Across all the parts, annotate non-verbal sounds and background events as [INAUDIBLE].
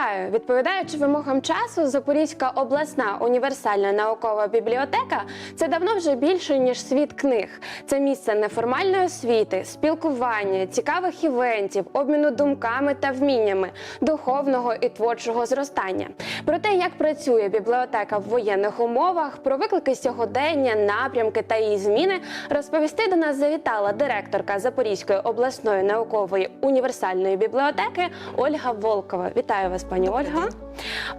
Вітаю! Відповідаючи вимогам часу, Запорізька обласна універсальна наукова бібліотека це давно вже більше ніж світ книг. Це місце неформальної освіти, спілкування, цікавих івентів, обміну думками та вміннями, духовного і творчого зростання. Про те, як працює бібліотека в воєнних умовах, про виклики сьогодення, напрямки та її зміни, розповісти до нас завітала директорка Запорізької обласної наукової універсальної бібліотеки Ольга Волкова. Вітаю вас, пані Ольга.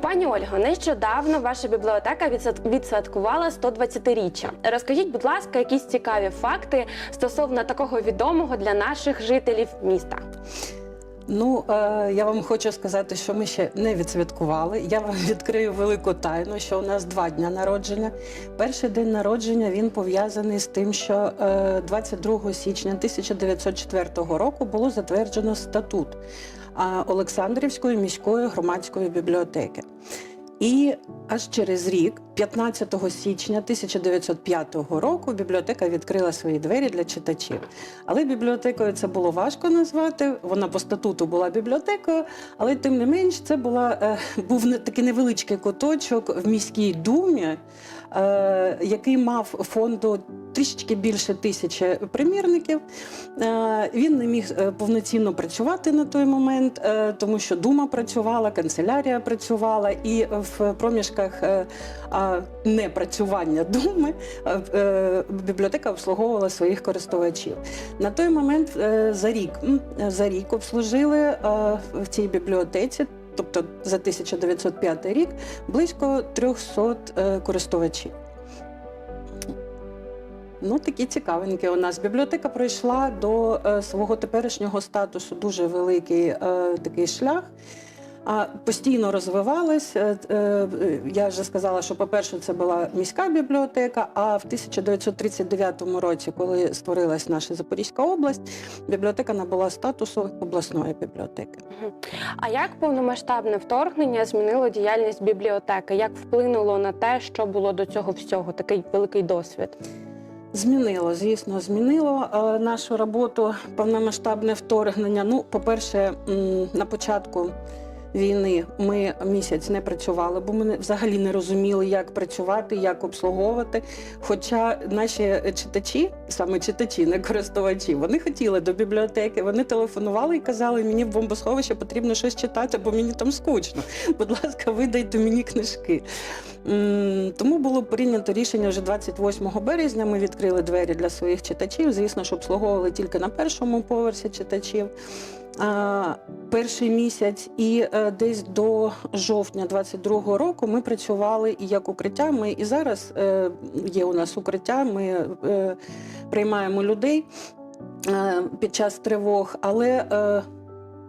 Пані Ольго, нещодавно ваша бібліотека відсвят- відсвяткувала 120-річчя. Розкажіть, будь ласка, якісь цікаві факти стосовно такого відомого для наших жителів міста. Ну, е, я вам хочу сказати, що ми ще не відсвяткували. Я вам [LAUGHS] відкрию велику тайну, що у нас два дня народження. Перший день народження він пов'язаний з тим, що е, 22 січня 1904 року було затверджено статут Олександрівської міської громадської бібліотеки. І аж через рік, 15 січня 1905 року, бібліотека відкрила свої двері для читачів. Але бібліотекою це було важко назвати. Вона по статуту була бібліотекою, але тим не менш, це була е, був такий невеличкий куточок в міській думі, який мав фонду трішечки більше тисячі примірників. Е, він не міг е, повноцінно працювати на той момент, е, тому що дума працювала, канцелярія працювала, і в проміжках е, непрацювання думи е, е, бібліотека обслуговувала своїх користувачів. На той момент е, за рік за рік обслужили е, в цій бібліотеці. Тобто за 1905 рік близько 300 е, користувачів. Ну, такі цікавинки у нас. Бібліотека пройшла до е, свого теперішнього статусу дуже великий е, такий шлях. А постійно розвивалась. Е, е, Я вже сказала, що, по-перше, це була міська бібліотека. А в 1939 році, коли створилась наша Запорізька область, бібліотека набула статусу обласної бібліотеки. А як повномасштабне вторгнення змінило діяльність бібліотеки? Як вплинуло на те, що було до цього всього? Такий великий досвід? Змінило, звісно, змінило е, нашу роботу повномасштабне вторгнення. Ну, по-перше, на початку війни ми місяць не працювали, бо ми взагалі не розуміли, як працювати, як обслуговувати. Хоча наші читачі, саме читачі, не користувачі, вони хотіли до бібліотеки, вони телефонували і казали, мені в бомбосховище потрібно щось читати, бо мені там скучно. Будь ласка, видайте мені книжки. Тому було прийнято рішення вже 28 березня. Ми відкрили двері для своїх читачів. Звісно, що обслуговували тільки на першому поверсі читачів. Перший місяць і е, десь до жовтня 22-го року ми працювали і як укриття. Ми і зараз е, є у нас укриття. Ми е, приймаємо людей під час тривог, але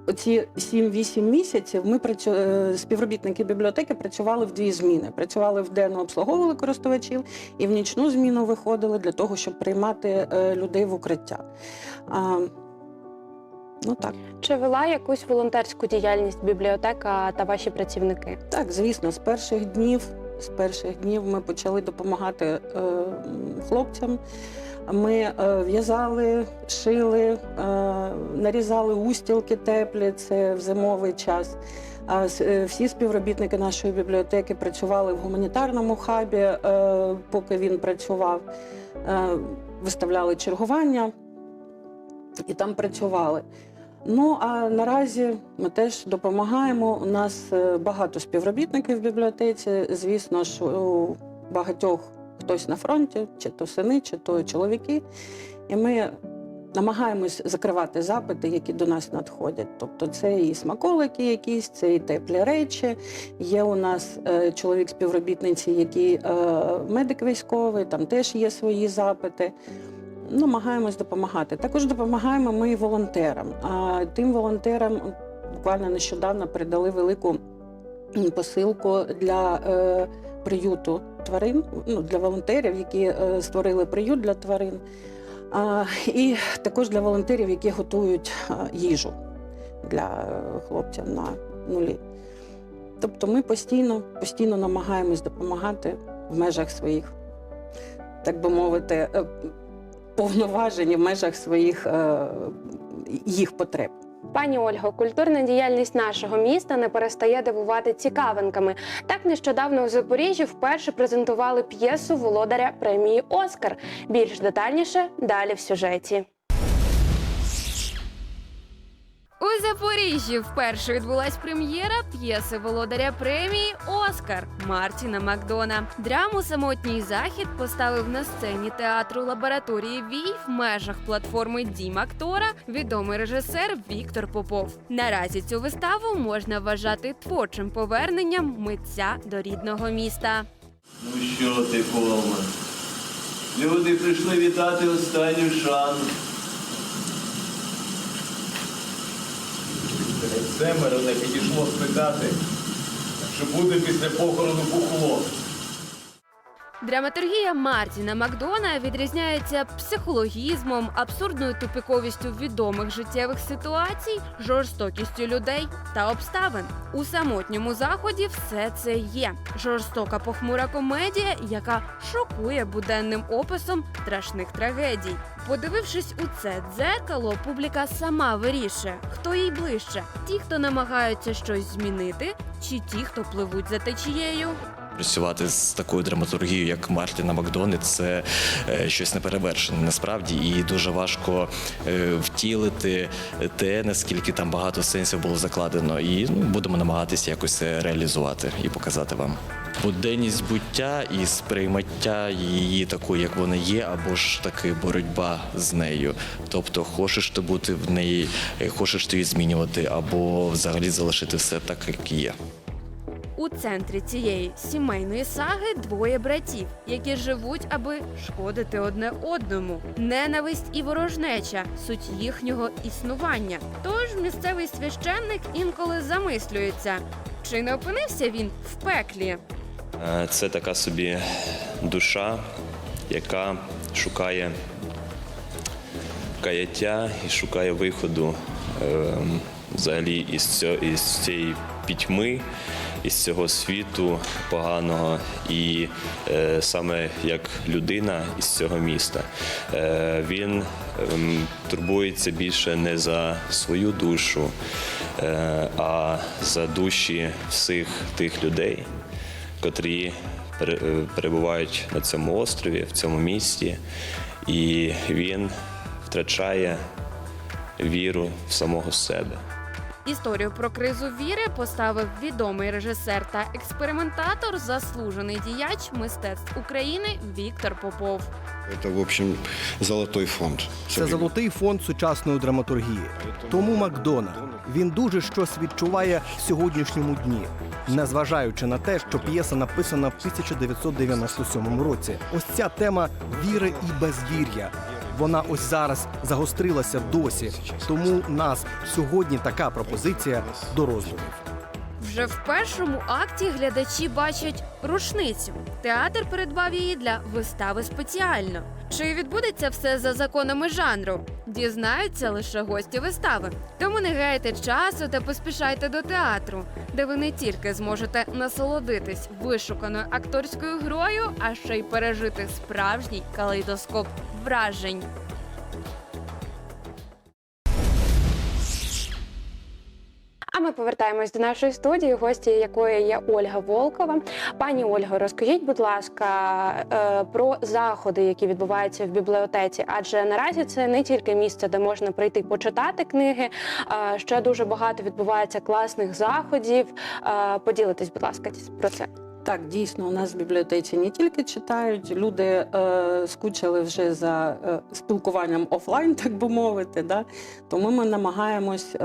Оці 7-8 місяців ми працю... співробітники бібліотеки працювали в дві зміни. Працювали в вденно, обслуговували користувачів, і в нічну зміну виходили для того, щоб приймати людей в укриття. Ну так. Чи вела якусь волонтерську діяльність бібліотека та ваші працівники? Так, звісно, з перших днів, з перших днів ми почали допомагати е, хлопцям. Ми е, в'язали, шили, е, нарізали устілки теплі, це в зимовий час. А е, всі співробітники нашої бібліотеки працювали в гуманітарному хабі, е, поки він працював, Е, виставляли чергування і там працювали. Ну а наразі ми теж допомагаємо. У нас е, багато співробітників в бібліотеці. Звісно ж, у багатьох хтось на фронті, чи то сини, чи то чоловіки. І ми намагаємось закривати запити, які до нас надходять. Тобто це і смаколики якісь, це і теплі речі. Є у нас е, чоловік співробітниці, який е, медик військовий, там теж є свої запити намагаємось допомагати. Також допомагаємо ми волонтерам. А тим волонтерам буквально нещодавно передали велику посилку для е, приюту тварин, ну, для волонтерів, які е, створили приют для тварин. А, і також для волонтерів, які готують їжу для е, хлопців на нулі. Тобто ми постійно, постійно намагаємось допомагати в межах своїх, так би мовити, е, повноважень в межах своїх е, їх потреб. Пані Ольго, культурна діяльність нашого міста не перестає дивувати цікавинками. Так нещодавно у Запоріжжі вперше презентували п'єсу володаря премії Оскар. Більш детальніше далі в сюжеті. У Запоріжжі вперше відбулась прем'єра п'єси володаря премії Оскар Мартіна Макдона. Драму Самотній захід поставив на сцені театру лабораторії Вій в межах платформи Дім актора відомий режисер Віктор Попов. Наразі цю виставу можна вважати творчим поверненням митця до рідного міста. Ну що ти, Колма? Люди прийшли вітати останню шану. Семеро не підійшло спитати, чи буде після похорону бухло. Драматургія Мартіна Макдона відрізняється психологізмом, абсурдною тупиковістю відомих життєвих ситуацій, жорстокістю людей та обставин. У самотньому заході все це є. Жорстока похмура комедія, яка шокує буденним описом страшних трагедій. Подивившись у це дзеркало, публіка сама вирішує, хто їй ближче: ті, хто намагаються щось змінити, чи ті, хто пливуть за течією. Працювати з такою драматургією, як Мартіна Макдони, це е, щось неперевершене насправді, і дуже важко е, втілити те, наскільки там багато сенсів було закладено. І ну, будемо намагатися якось реалізувати і показати вам. Буденність буття і сприймаття її такою, як вона є, або ж таки боротьба з нею. Тобто, хочеш ти бути в неї, е, хочеш ти її змінювати, або взагалі залишити все так, як є. У центрі цієї сімейної саги двоє братів, які живуть, аби шкодити одне одному. Ненависть і ворожнеча суть їхнього існування. Тож місцевий священник інколи замислюється, чи не опинився він в пеклі. Е, Це така собі душа, яка шукає каяття і шукає виходу ем, взагалі із цієї пітьми, із цього світу поганого, і е, саме як людина із цього міста. Е, він ем, турбується більше не за свою душу, е, а за душі всіх тих людей котрі е, перебувають на цьому острові, в цьому місті, і він втрачає віру в самого себе. Історію про кризу віри поставив відомий режисер та експериментатор, заслужений діяч мистецтв України Віктор Попов. Это, в общем, золотой фонд. Це золотий фонд сучасної драматургії. Тому Макдона він дуже щось відчуває в сьогоднішньому дні, незважаючи на те, що п'єса написана в 1997 році. Ось ця тема віри і безвір'я. Вона ось зараз загострилася досі. Тому нас сьогодні така пропозиція до роздумів. Вже в першому акті глядачі бачать рушницю. Театр придбав її для вистави спеціально. Чи відбудеться все за законами жанру? Дізнаються лише гості вистави. Тому не гайте часу та поспішайте до театру, де ви не тільки зможете насолодитись вишуканою акторською грою, а ще й пережити справжній калейдоскоп вражень. Повертаємось до нашої студії, гості якої є Ольга Волкова. Пані Ольго, розкажіть, будь ласка, е, про заходи, які відбуваються в бібліотеці, адже наразі це не тільки місце, де можна прийти почитати книги. Ще дуже багато відбувається класних заходів. Поділитись, Поділитесь, будь ласка, про це. Так, дійсно, у нас в бібліотеці не тільки читають, люди е, скучили вже за е, спілкуванням офлайн, так би мовити. Да? Тому ми намагаємось е,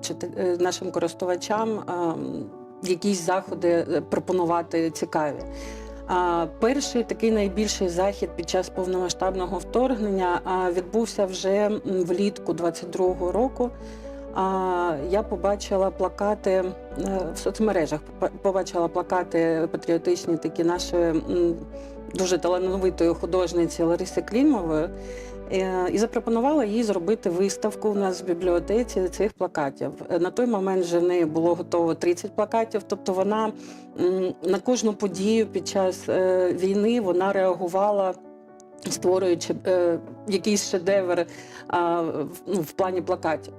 чити- е, нашим користувачам е, якісь заходи е, пропонувати цікаві. А, перший такий найбільший захід під час повномасштабного вторгнення відбувся вже влітку 22-го року. А, я побачила плакати е, в соцмережах. Побачила плакати патріотичні такі нашої дуже талановитої художниці Лариси Клімової. Е, І запропонувала їй зробити виставку у нас в бібліотеці цих плакатів. Е, На той момент вже в неї було готово 30 плакатів. Тобто вона на кожну подію під час війни вона реагувала створюючи якийсь шедевр ну, в плані плакатів.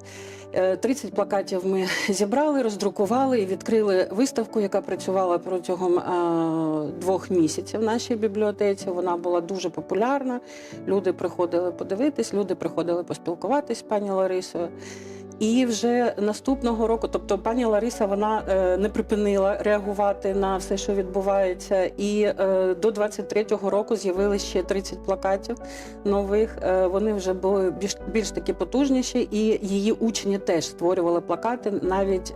Е, 30 плакатів ми [LAUGHS] зібрали, роздрукували і відкрили виставку, яка працювала протягом двох місяців в нашій бібліотеці. Вона була дуже популярна. Люди приходили подивитись, люди приходили поспілкуватись з пані Ларисою. І вже наступного року, тобто пані Лариса, вона е, не припинила реагувати на все, що відбувається. І е, до 23-го року з'явилися ще 30 плакатів нових. Е, вони вже були більш, більш такі потужніші, і її учні теж створювали плакати. Навіть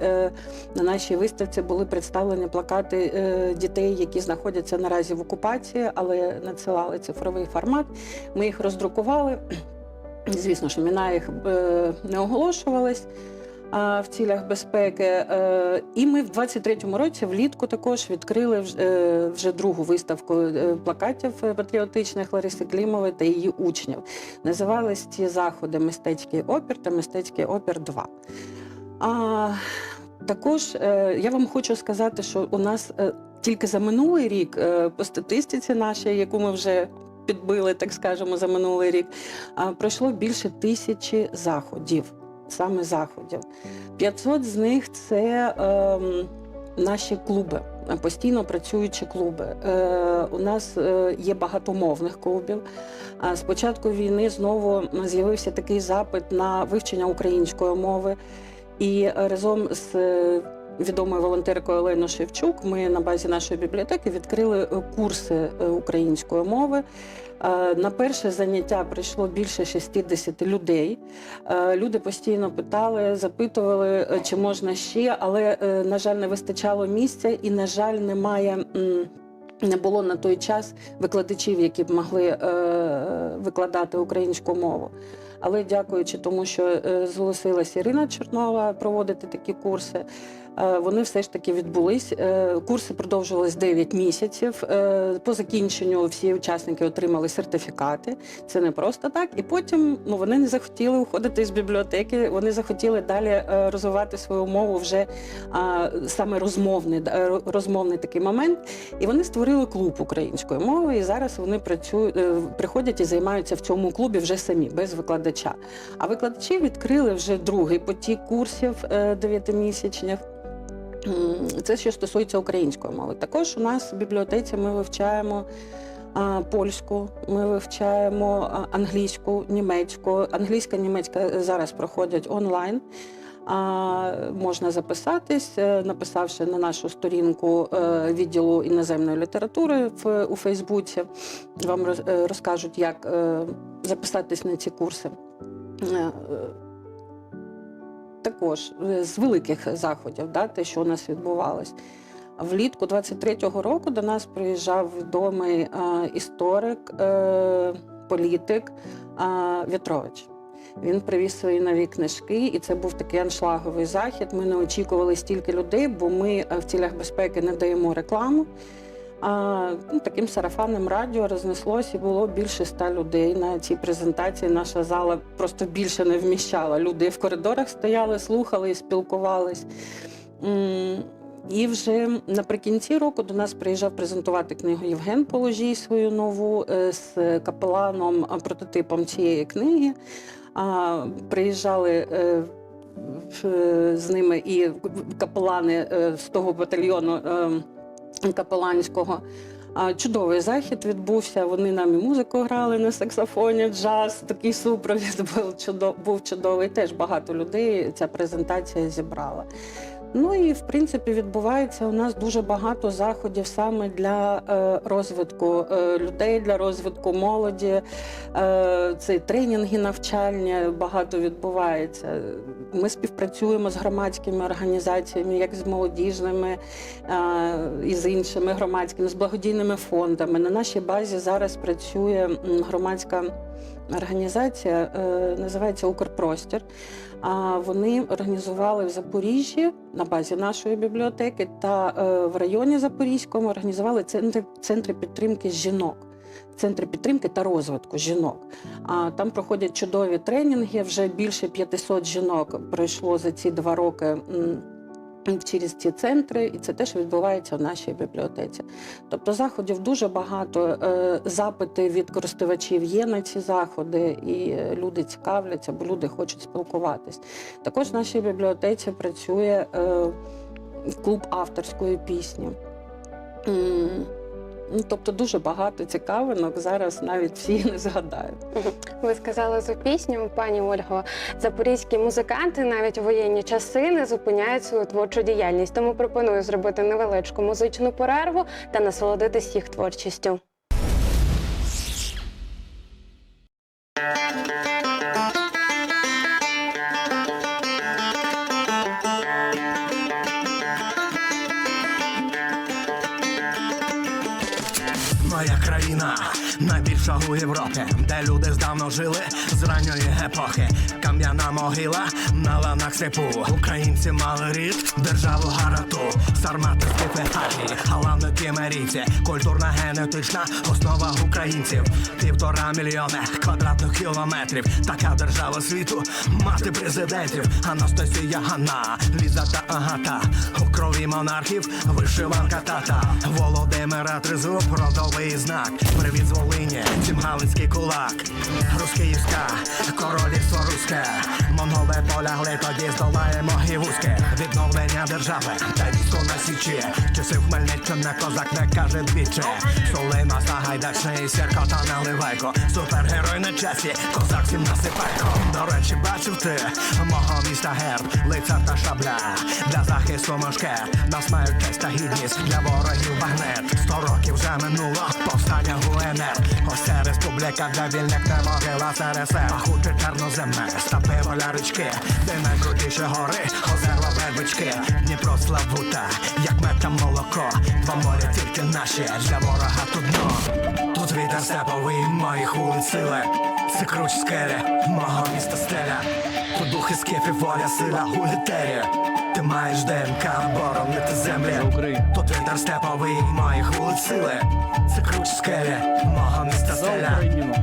на нашій виставці були представлені плакати дітей, які знаходяться наразі в окупації, але надсилали цифровий формат. Ми їх роздрукували. Звісно, що імена їх е, не оголошувались в цілях безпеки. Е, І ми в 23-му році влітку також відкрили е, вже другу виставку плакатів патріотичних Лариси Клімової та її учнів. Називались ці заходи Мистецький опір та Мистецький опір 2. А, також я вам хочу сказати, що у нас тільки за минулий рік по статистиці нашій, яку ми вже підбили, так скажемо, за минулий рік, пройшло більше тисячі заходів, саме заходів. 500 з них це ем, наші клуби, е, постійно працюючі клуби. Е, у нас е, є багатомовних клубів. А з початку війни знову з'явився такий запит на вивчення української мови. І е, разом з е, відомою волонтеркою Оленою Шевчук ми на базі нашої бібліотеки відкрили е, курси е, української мови. Е, На перше заняття прийшло більше 60 людей. Люди постійно питали, запитували, чи можна ще, але, на жаль, не вистачало місця і, на жаль, немає. Не було на той час викладачів, які б могли е, викладати українську мову. Але дякуючи тому, що е, зголосилась Ірина Чорнова проводити такі курси, вони все ж таки відбулись. Е, Курси продовжувались 9 місяців. Е, По закінченню всі учасники отримали сертифікати. Це не просто так. І потім ну, вони не захотіли уходити з бібліотеки. Вони захотіли далі е, розвивати свою мову вже саме розмовний, е, розмовний такий момент. І вони створили клуб української мови. І зараз вони працюють, е, приходять і займаються в цьому клубі вже самі, без викладача. А викладачі відкрили вже другий потік курсів е, дев'ятимісячних. Це що стосується української мови. Також у нас в бібліотеці ми вивчаємо польську, ми вивчаємо англійську, німецьку. Англійська, німецька зараз проходять онлайн. Можна записатись, е, написавши на нашу сторінку е, відділу іноземної літератури у Фейсбуці. Вам е, розкажуть, як записатись на ці курси. Також е, з великих заходів, да, те, що у нас відбувалось. Влітку 23-го року до нас приїжджав відомий е, історик, е, політик В'ятрович. Він привіз свої нові книжки, і це був такий аншлаговий захід. Ми не очікували стільки людей, бо ми в цілях безпеки не даємо рекламу. А, ну, таким сарафанним радіо рознеслось і було більше ста людей на цій презентації. Наша зала просто більше не вміщала. Люди в коридорах стояли, слухали і спілкувались. І вже наприкінці року до нас приїжджав презентувати книгу Євген Положій свою нову е, з капеланом, прототипом цієї книги. Приїжджали е, з ними і капелани е, з того батальйону е, капеланського. Чудовий захід відбувся. Вони нам і музику грали на саксофоні, джаз. Такий супровід [LAUGHS] був чудо- був чудовий. Теж багато людей ця презентація зібрала. Ну і в принципі відбувається у нас дуже багато заходів саме для е, розвитку е, людей, для розвитку молоді. Е, це тренінги, навчання багато відбувається. Ми співпрацюємо з громадськими організаціями, як з молодіжними е, і з іншими громадськими, з благодійними фондами. На нашій базі зараз працює громадська організація, е, називається Укрпростір. А вони організували в Запоріжжі на базі нашої бібліотеки та е, в районі Запорізькому організували центри, центри підтримки жінок. Центри підтримки та розвитку жінок. А там проходять чудові тренінги. Вже більше 500 жінок пройшло за ці два роки через ці центри, і це теж відбувається в нашій бібліотеці. Тобто заходів дуже багато. е, Запити від користувачів є на ці заходи, і е, люди цікавляться, бо люди хочуть спілкуватись. Також в нашій бібліотеці працює е, клуб авторської пісні. Ну, тобто дуже багато цікавинок. Зараз навіть всі не згадаю. Ви сказали за пісню, пані Ольго. Запорізькі музиканти навіть у воєнні часи не зупиняють свою творчу діяльність. Тому пропоную зробити невеличку музичну перерву та насолодитись їх творчістю. У Європі, де люди здавно жили з ранньої епохи. Кам'яна могила на ланах степу. Українці мали рід, державу гаранту, сармати степи галани кімерійці, культурна генетична основа українців. Півтора мільйони квадратних кілометрів. Така держава світу, мати президентів. Анастасія Ганна, Ліза та Агата. У крові монархів вишиванка тата. Володимира Тризуб, родовий знак. Привіт з Волині, галицький кулак. Рускіївська, королівство руське. Монголи полягли, тоді здолаємо гівузьке. Відновлення держави та військо на січі. Часів Хмельниччина козак не каже двічі. Солима Сагайдачний, Сірко та Наливайко. Супергерой на часі, козак всім насипайко. До речі, бачив ти мого міста герб, лицар та шабля. Для захисту мушкет нас мають честь та гідність для ворогів багнет. Сто років вже минуло, повстання УНР. Ось це республіка для вільних не могила СРСР. Пахуче чорноземне, стапи воля річки, де найкрутіші гори, озерла вербички. Дніпро славута, як мед та молоко. Два моря тільки наші, для ворога тут дно. Тут вітер степовий, моїх вулиць сили. Це круч скелі, мого міста стеля. Тут духи скифів, воля, сила у літері. Ти маєш ДНК, боронити землі. Тут вітер степовий, моїх вулиць сили. Це круч скелі, мого міста стеля.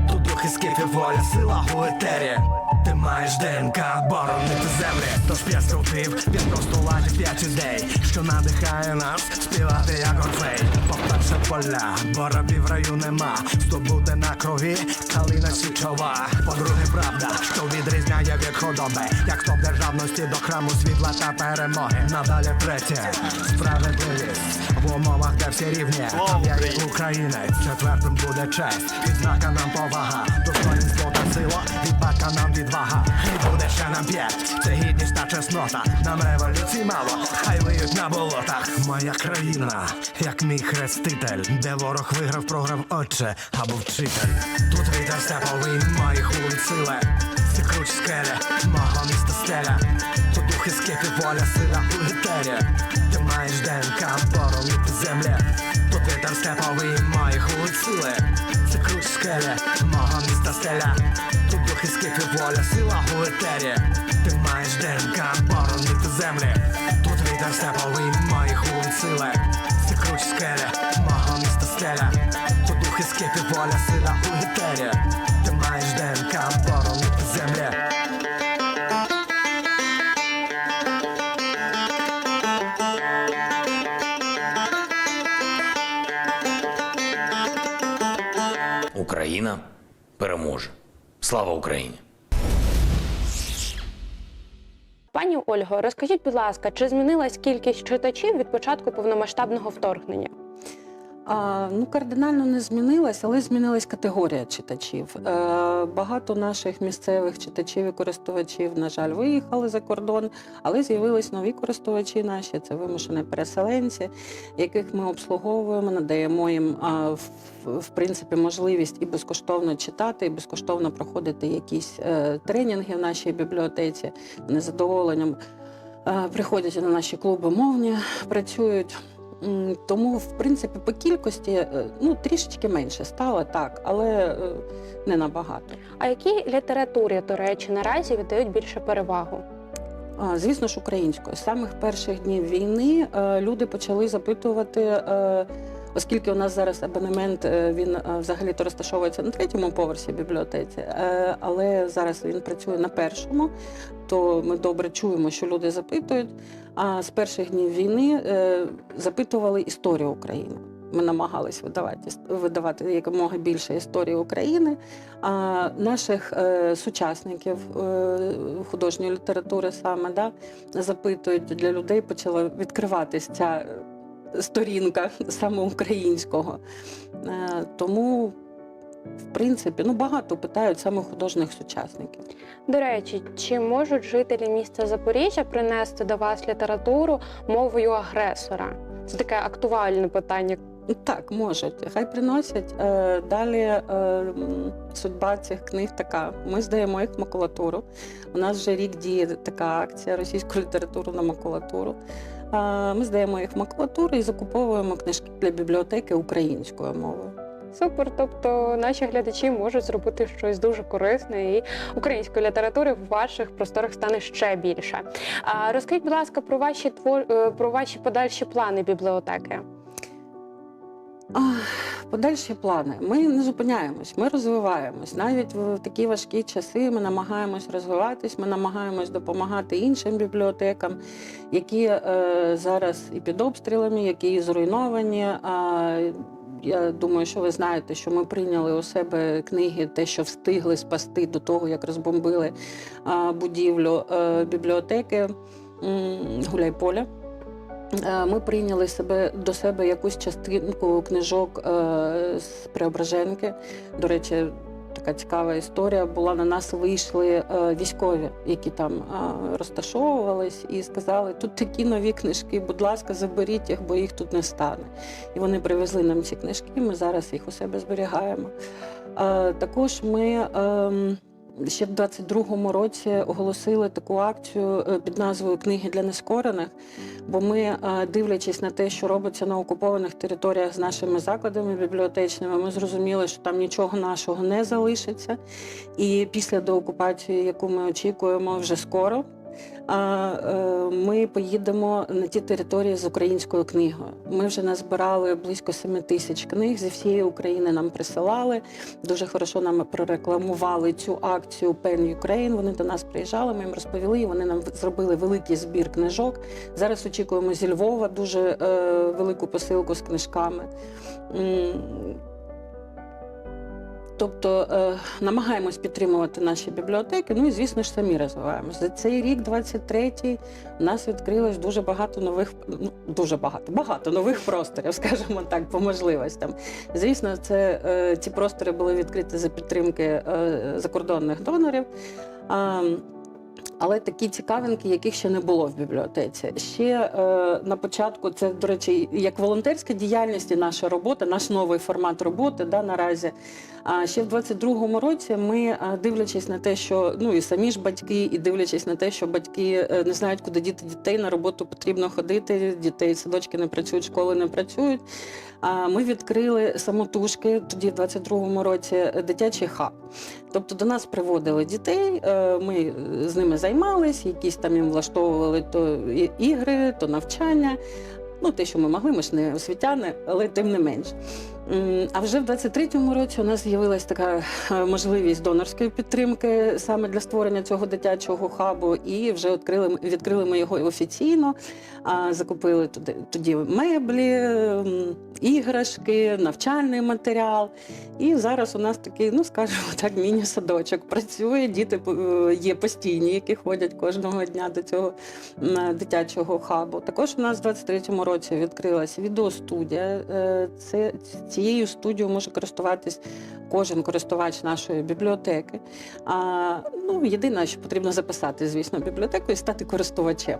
Тут духи скифів, воля, сила у етері. Ти маєш ДНК, боронити землі. Тож п'ять стовпів, він просто ладить п'ять ідей, що надихає нас співати як орфей. По-перше, поля, боробів в раю нема. Здобути на крові, калина січова. По-друге, правда, що відрізняє від худоби, як стоп державності до храму світла та перемоги. Надалі третє, справедливість в умовах, де всі рівні. Я є українець, четвертим буде честь. Відзнака нам повага, достоинство та сила, від батька нам відвага. І буде ще нам п'ять. Це гідність та чеснота. Нам революцій мало, хай виють на болотах. Моя країна, як мій хреститель, де ворог виграв, програв отче або вчитель. Тут вітер степовий, моїх вулиць сили. Це круч скелі, мого міста стеля. Тут духи скипи, воля, сила у літері. Ти маєш ДНК, боронити землі. Тут вітер степовий, моїх вулиць сили. Це круч скелі, мого міста стеля. Скипи, воля, сила у етері. Ти маєш ДНК, боронити землі. Тут вітер степовий, моїх вулиць сили. Це круч скелі, мого міста стеля. Тут духи скипи, воля, сила у етері. Ти маєш ДНК, боронити землі. Слава Україні! Пані Ольго, розкажіть, будь ласка, чи змінилась кількість читачів від початку повномасштабного вторгнення? А, ну, кардинально не змінилась, але змінилась категорія читачів. Е, багато наших місцевих читачів і користувачів, на жаль, виїхали за кордон, але з'явились нові користувачі наші, це вимушені переселенці, яких ми обслуговуємо, надаємо їм а, в, в принципі можливість і безкоштовно читати, і безкоштовно проходити якісь е, тренінги в нашій бібліотеці. Вони з задоволенням е, приходять на наші клуби мовні, працюють. Тому, в принципі, по кількості е, ну, трішечки менше стало, так, але е, не набагато. А якій літературі, до речі, наразі віддають більше перевагу? Звісно ж, українською. З самих перших днів війни е, люди почали запитувати Оскільки у нас зараз абонемент е, він е, взагалі-то розташовується на третьому поверсі бібліотеці, е, але зараз він працює на першому, то ми добре чуємо, що люди запитують. А з перших днів війни запитували історію України. Ми намагались видавати, видавати якомога більше історії України. А наших е, сучасників е, художньої літератури саме да, запитують для людей, почала відкриватись ця сторінка саме українського. Е, тому, в принципі, ну багато питають саме художніх сучасників. До речі, чи можуть жителі міста Запоріжжя принести до вас літературу мовою агресора? Це таке актуальне питання. Так, можуть. Хай приносять. Е, Далі е, судьба цих книг така. Ми здаємо їх в макулатуру. У нас вже рік діє така акція російську літературу на макулатуру. Ми здаємо їх в макулатуру і закуповуємо книжки для бібліотеки українською мовою. Супер, тобто наші глядачі можуть зробити щось дуже корисне, і української літератури в ваших просторах стане ще більше. Розкажіть, будь ласка, про ваші твор... е, про ваші подальші плани бібліотеки. Подальші плани. Ми не зупиняємось, ми розвиваємось. Навіть в такі важкі часи ми намагаємось розвиватись, ми намагаємось допомагати іншим бібліотекам, які е, зараз і під обстрілами, які і зруйновані. А, я думаю, що ви знаєте, що ми прийняли у себе книги, те, що встигли спасти до того, як розбомбили а, будівлю е, бібліотеки м, Гуляйполя. Е, Ми прийняли себе до себе якусь частинку книжок е, з Преображенки. До речі, така цікава історія була. На нас вийшли е, військові, які там розташовувались, і сказали: тут такі нові книжки, будь ласка, заберіть їх, бо їх тут не стане. І вони привезли нам ці книжки. Ми зараз їх у себе зберігаємо. Також ми. Ще в 22-му році оголосили таку акцію е, під назвою Книги для нескорених. Бо ми, е, дивлячись на те, що робиться на окупованих територіях з нашими закладами бібліотечними, ми зрозуміли, що там нічого нашого не залишиться. І після деокупації, яку ми очікуємо вже скоро, а, е, ми поїдемо на ті території з українською книгою. Ми вже назбирали близько 7 тисяч книг зі всієї України. Нам присилали. Дуже хорошо нам прорекламували цю акцію Pen Ukraine. Вони до нас приїжджали. Ми їм розповіли. і Вони нам зробили великий збір книжок. Зараз очікуємо зі Львова дуже е, велику посилку з книжками. Тобто е, намагаємось підтримувати наші бібліотеки, ну і звісно ж самі розвиваємося. За цей рік, 23-й, у нас відкрилось дуже багато нових, ну дуже багато, багато нових просторів, [LAUGHS] скажімо так, по можливостям. Звісно, це е, ці простори були відкриті за підтримки е, закордонних донорів. Але такі цікавинки, яких ще не було в бібліотеці. Ще е, на початку це, до речі, як волонтерська діяльність і наша робота, наш новий формат роботи да, наразі. А ще в 22-му році ми, е, дивлячись на те, що ну і самі ж батьки, і дивлячись на те, що батьки е, не знають, куди діти дітей на роботу потрібно ходити. Дітей садочки не працюють, школи не працюють. Ми відкрили самотужки тоді, в 22-му році, е, дитячий хаб. Тобто до нас приводили дітей, е, ми з ними займались, якісь там їм влаштовували то ігри, то навчання. Ну, те, що ми могли, ми ж не освітяни, але тим не менш. А вже в 23-му році у нас з'явилась така е, можливість донорської підтримки саме для створення цього дитячого хабу, і вже відкрили, відкрили ми його офіційно. Закупили туди тоді меблі, іграшки, навчальний матеріал. І зараз у нас такий, ну скажімо так, міні-садочок працює. Діти е, є постійні, які ходять кожного дня до цього дитячого хабу. Також у нас в 23-му році відкрилася відеостудія. Е, Це цією студією може користуватись кожен користувач нашої бібліотеки. А, ну, єдине, що потрібно записати, звісно, бібліотеку і стати користувачем.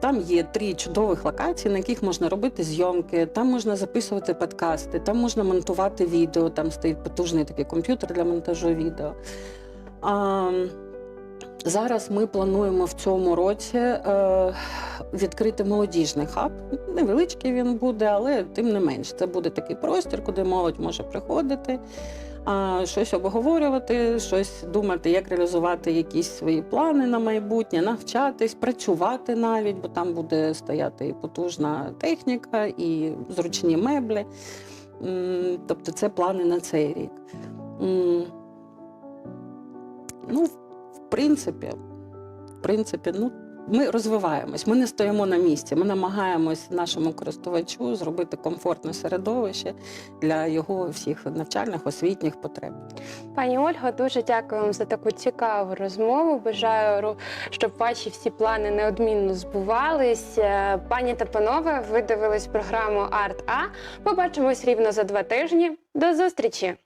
Там є три чудових локації, на яких можна робити зйомки, там можна записувати подкасти, там можна монтувати відео, там стоїть потужний такий комп'ютер для монтажу відео. А, Зараз ми плануємо в цьому році е, відкрити молодіжний хаб. Невеличкий він буде, але тим не менш, це буде такий простір, куди молодь може приходити. щось обговорювати, щось думати, як реалізувати якісь свої плани на майбутнє, навчатись, працювати навіть, бо там буде стояти і потужна техніка, і зручні меблі. Тобто це плани на цей рік. Ну, принципі, в принципі, ну. Ми розвиваємось, ми не стоїмо на місці. Ми намагаємось нашому користувачу зробити комфортне середовище для його всіх навчальних освітніх потреб. Пані Ольго, дуже дякую вам за таку цікаву розмову. Бажаю, щоб ваші всі плани неодмінно збувались. Пані та панове, ви дивились програму Арт А. Побачимось рівно за два тижні. До зустрічі!